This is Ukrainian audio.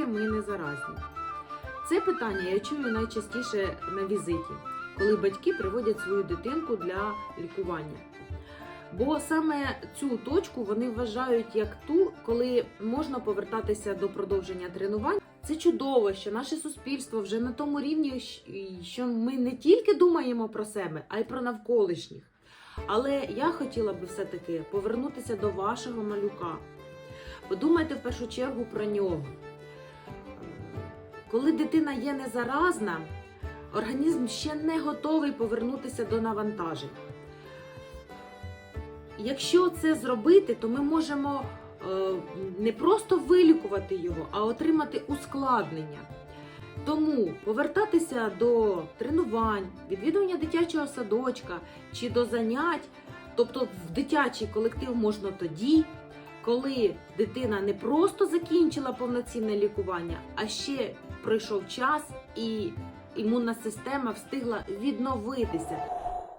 наскільки ми не заразні? Це питання я чую найчастіше на візиті, коли батьки приводять свою дитинку для лікування. Бо саме цю точку вони вважають як ту, коли можна повертатися до продовження тренувань. Це чудово, що наше суспільство вже на тому рівні, що ми не тільки думаємо про себе, а й про навколишніх. Але я хотіла би все-таки повернутися до вашого малюка. Подумайте в першу чергу про нього. Коли дитина є незаразна, організм ще не готовий повернутися до навантажень. Якщо це зробити, то ми можемо е, не просто вилікувати його, а отримати ускладнення. Тому повертатися до тренувань, відвідування дитячого садочка чи до занять, тобто в дитячий колектив можна тоді, коли дитина не просто закінчила повноцінне лікування, а ще пройшов час і імунна система встигла відновитися.